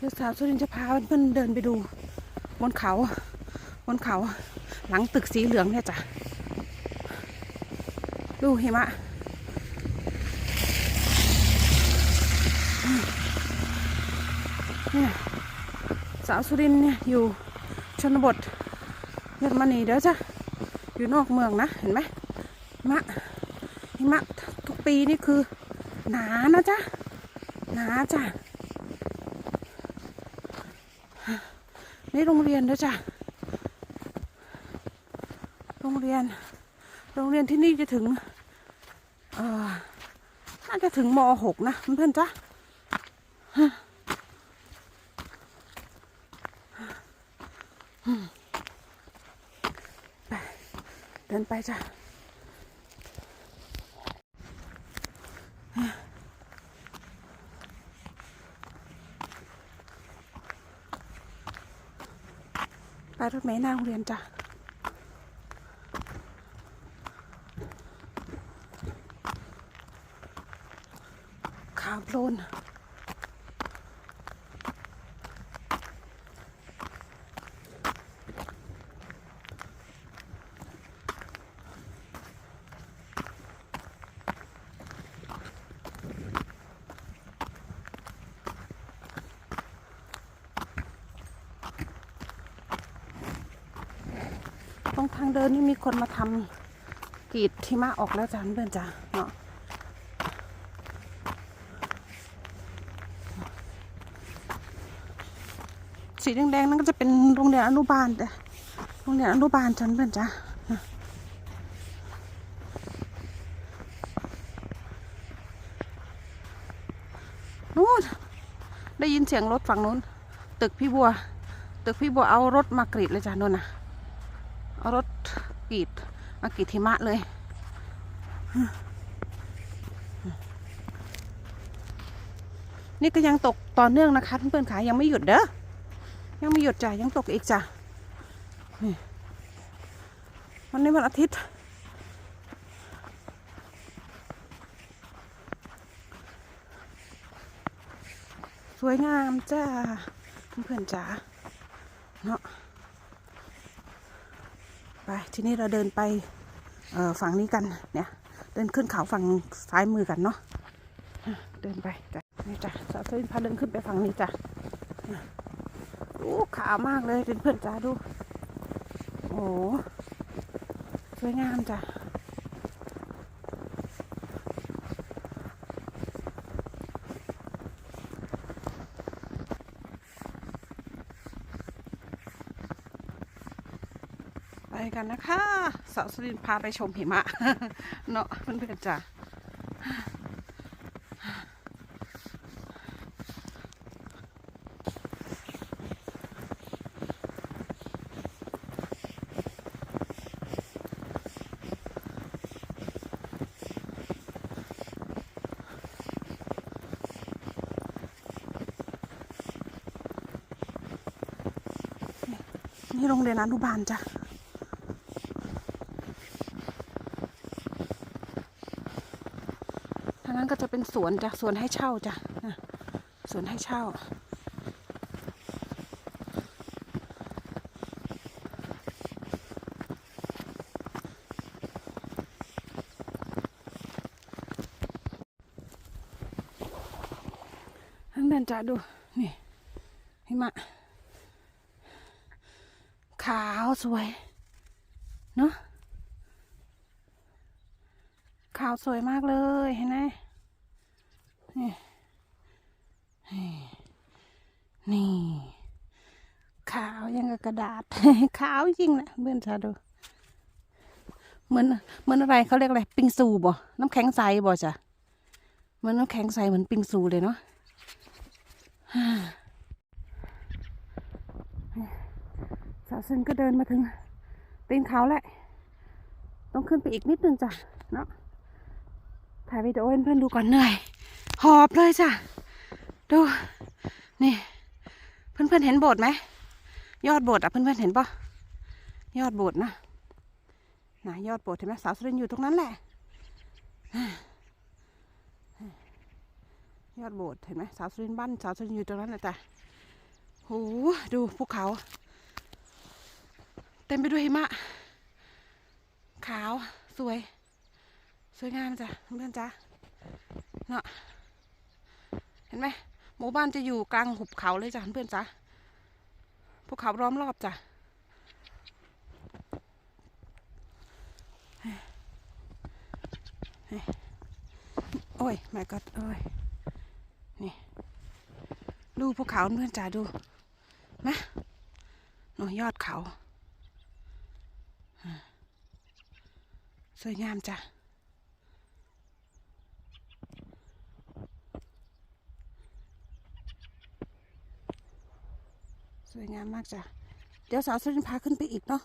เดี๋ยวสาวสุรินจะพาเพื่อนๆเดินไปดู บนเขา บนเขา หลังตึกสีเหลืองเนี่ยจ้ะดูหิมะเนี่ยสาวสุรินเนี่ยอยู่ชนบทเยอรมนีเด้อจ้ะอยู่นอกเมืองนะ เห็นไหมมะหิมะทุกปีนี่คือ หนานะจ๊ะหนาจ้ะ นี่โรงเรียนนะจ๊ะ โรงเรียน โรงเรียนที่นี่จะถึงเอ่อน่าจะถึงม .6 นะเพื่อนๆจ๊ะไปเดินไปจ้ะ ไปรถเมล์หน้าโรงเรียนจ้ะขาวโพลน รงทางเดินนี่มีคนมาทำกรีดที่มาออกแล้วจ้ะเพื่อนจ้ะเนาะสีแดงๆนั่นก็จะเป็นโรงเรียนอนุบาลจ้ะโรงเรียนอนุบาลฉันเพื่อนจ้ะนู้นได้ยินเสียงรถฝั่งนู้น ตึกพี่บัว ตึกพี่บัวเอารถมากรีดเลยจ้ะนู่นน่ะ รถกรีดมากรีดหิมะเลย นี่ก็ยังตกต่อเนื่องนะคะเพื่อนๆขายังไม่หยุดเด้อยังไม่หยุดจ้ะยังตกอีกจ้ะนี่วันนี้วันอาทิตย์ สวยงามจ้าเพื่อนๆจ๋าเนาะไป ทีนี้เราเดินไปฝั่งนี้กันเนี่ย เดินขึ้นเขาฝั่งซ้ายมือกันเนาะเดินไปจ้ะนี่จ้ะสาวเส้นพาเดินขึ้นไปฝั่งนี้จ้ะโอ้ขาวมากเลยเป็นเพื่อนจ้าดู โอ้สวยงามจ้ะ กันนะคะสาวสลินพาไปชมหิมะ เนาะเพื่อนๆจ้ะนี่โรงเรียนอนุบาลจ้ะ ทางนั้น ก็จะเป็นสวนจ้ะสวนให้เช่าจ้ะนะสวนให้เช่าท่านเดินจ้ะดู นี่หิมะขาวสวย เนอะขาวสวยมากเลยเห็นไหม นี่นี่ ขาวยังกับกระดาษ ขาวจริงนะเพื่อนชาดูเหมือนเหมือนอะไรเขาเรียกอะไรปิงซูบ่น้ำแข็งใสบ่จ้ะเหมือนน้ำแข็งใสเหมือนปิงซูเลยเนาะสาวซึนก็เดินมาถึงตีนเขาแหละ ต้องขึ้นไปอีกนิดนึงจ้ะเนาะถ่ายวิดีโอให้เพื่อนดูก่อนเหนื่อย หอบเลยจ้ะ ดู นี่ เพื่อนๆเห็นโบสถ์ไหม ยอดโบสถ์อะเพื่อนๆเห็นปะยอดโบสถ์นะนะยอดโบสถ์เห็นไหมสาวสุรินอยู่ตรงนั้นแหละ ยอดโบสถ์เห็นไหมสาวสุรินบ้านสาวสุรินอยู่ตรงนั้นแหละจ้ะโหดูภูเขา เต็มไปด้วยหิมะ ขาวสวย สวยงามจ้ะเพื่อนๆจ้ะเนาะ เห็นไหมหมู่บ้านจะอยู่กลางหุบเขาเลยจ้ะเพื่อนจ้ะภูเขาล้อมรอบจ้ะโอ้ยแม่ก็โอ้ยนี่ดูภูเขาเพื่อนจ้ะดูนะหนูยอดเขาสวยงามจ้ะ สวยงามมากจ้ะ เดี๋ยวสาวสุรินพาขึ้นไปอีกเนาะ